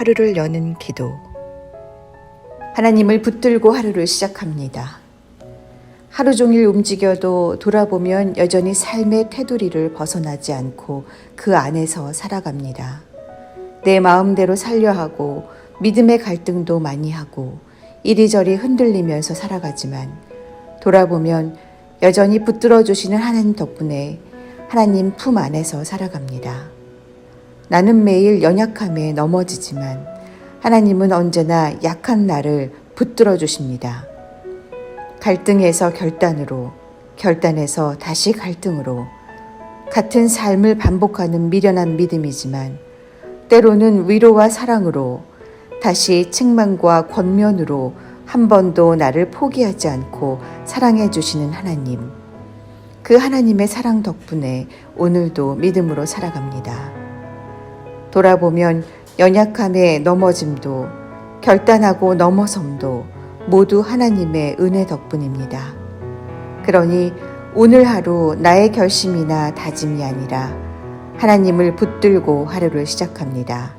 하루를 여는 기도. 하나님을 붙들고 하루를 시작합니다. 하루 종일 움직여도 돌아보면 여전히 삶의 테두리를 벗어나지 않고 그 안에서 살아갑니다. 내 마음대로 살려 하고 믿음의 갈등도 많이 하고 이리저리 흔들리면서 살아가지만 돌아보면 여전히 붙들어 주시는 하나님 덕분에 하나님 품 안에서 살아갑니다. 나는 매일 연약함에 넘어지지만 하나님은 언제나 약한 나를 붙들어 주십니다. 갈등에서 결단으로, 결단에서 다시 갈등으로 같은 삶을 반복하는 미련한 믿음이지만 때로는 위로와 사랑으로 다시 책망과 권면으로 한 번도 나를 포기하지 않고 사랑해 주시는 하나님. 그 하나님의 사랑 덕분에 오늘도 믿음으로 살아갑니다. 돌아보면 연약함에 넘어짐도 결단하고 넘어섬도 모두 하나님의 은혜 덕분입니다. 그러니 오늘 하루 나의 결심이나 다짐이 아니라 하나님을 붙들고 하루를 시작합니다.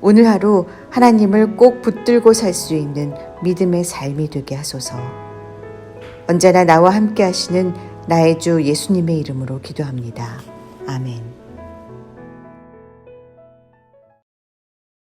오늘 하루 하나님을 꼭 붙들고 살 수 있는 믿음의 삶이 되게 하소서. 언제나 나와 함께 하시는 나의 주 예수님의 이름으로 기도합니다. 아멘.